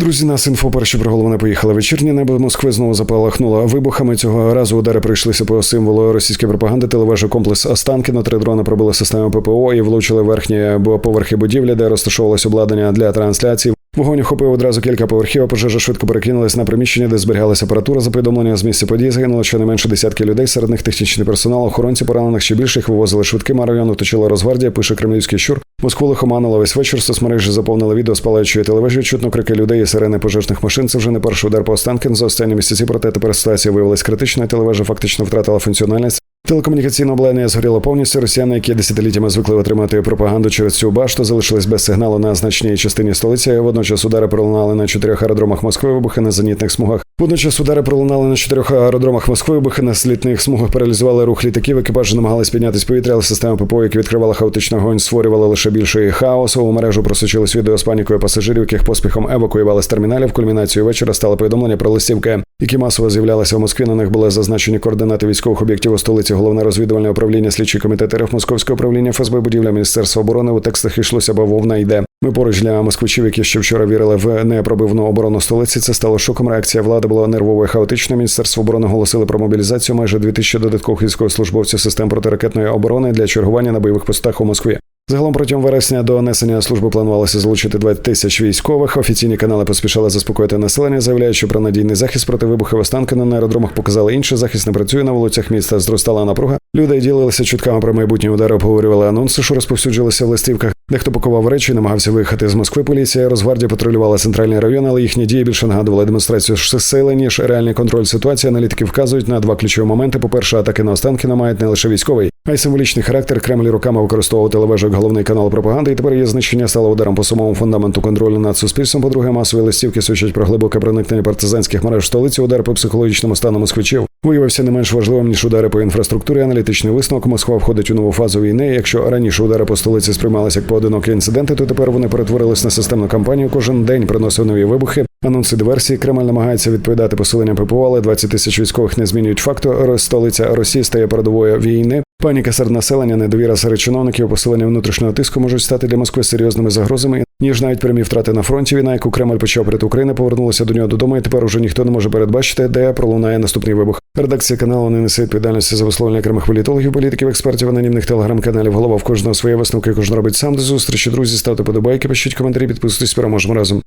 Друзі, нас інфо перші про головне поїхала. Вечірнє небо Москви знову запалахнуло вибухами. Цього разу удари прийшлися по символу російської пропаганди. Телевежу комплекс Останкіно. Три дрони пробили систему ППО і влучили верхні поверхи будівлі, де розташовувалось обладнання для трансляції. Вогонь охопив одразу кілька поверхів, а пожежа швидко перекинулась на приміщення, де зберігалася апаратура. За повідомлення з місця події загинуло щонайменше десятки людей. Серед них технічний персонал, охоронці поранених ще більше їх вивозили швидкими. Району точила Росгвардія, пише Кремлівський щур. Москву лихоманило весь вечір. Соцмережі заповнили відео з палаючої телевежі. Чутно крики людей і сирени пожежних машин. Це вже не перший удар по Останкін за останні місяці. Проте тепер ситуація виявилась критичною. Телевежа фактично втратила функціональність. Телекомунікаційне обладнання згоріло повністю. Росіяни, які десятиліттями звикли отримати пропаганду через цю башту, залишились без сигналу на значній частині столиці. Водночас удари пролунали на чотирьох аеродромах Москви, вибухи на зенітних смугах. Водночас удари пролунали на чотирьох аеродромах Москви, вибухи на слітних смугах паралізували рух літаків. Екіпажі намагались піднятись повітря, але система ППО, які відкривала хаотичний огонь, створювала лише більший хаос. У мережу просочились відео з панікою пасажирів, яких поспіхом евакуювали з терміналів. Кульмінацією вечора стало повідомлення про листівки, які масово з'являлися в Москві. На них були зазначені координати військових об'єктів у столиці. Головне розвідувальне управління, слідчий комітет РФ, Московське управління ФСБ, будівля Міністерства оборони. У текстах йшлося, бо вовна йде. Ми поруч для москвичів, які ще вчора вірили в непробивну оборону столиці. Це стало шоком. Реакція влади була нервовою хаотичною. Міністерство оборони оголосили про мобілізацію майже 2000 додаткових військовослужбовців систем протиракетної оборони для чергування на бойових постах у Москві. Загалом протягом вересня до несення служби планувалося залучити 20 тисяч військових. Офіційні канали поспішали заспокоїти населення, заявляючи, про надійний захист проти вибухів Останкина на аеродромах показали інше. Захист не працює на вулицях міста. Зростала напруга. Люди ділилися чутками про майбутні удари, обговорювали анонси, що розповсюджилися в листівках. Дехто пакував речі, намагався виїхати з Москви. Поліція Росгвардія патрулювала центральний район, але їхні дії більше нагадували демонстрацію сили, ніж реальний контроль ситуації. Аналітики вказують на два ключові моменти. По перше, атаки на Останкіна мають не лише військовий, а й символічний характер. Кремль руками використовував телевежу як головний канал пропаганди. І тепер її знищення стало ударом по самому фундаменту контролю над суспільством. По-друге, масові листівки свідчать про глибоке проникнення партизанських мереж в столиці. Удар по психологічному стану москвичів виявився не менш важливим ніж удари по інфраструктурі. Аналітичний висновок Москва входить у нову фазу війни. Якщо раніше удари по столиці сприймалися як поодинокі інциденти, то тепер вони перетворились на системну кампанію. Кожен день приносив нові вибухи. Анонси диверсії Кремль намагається відповідати посиленням ППО, але 20 тисяч військових не змінюють факту. Столиця Росії стає передовою війни. Паніка серед населення, недовіра серед чиновників, посилення внутрішнього тиску можуть стати для Москви серйозними загрозами, ніж навіть прямі втрати на фронті. Війна, яку Кремль почав проти України, повернулася до нього додому, і тепер уже ніхто не може передбачити, де пролунає наступний вибух. Редакція каналу не несе відповідальності за висловлення окремих політологів, політиків, експертів, анонімних телеграм-каналів. Голова в кожного своє висновки, кожен робить сам до зустрічі. Друзі, ставте подобайки, пишіть коментарі, підписуйтесь, переможемо разом.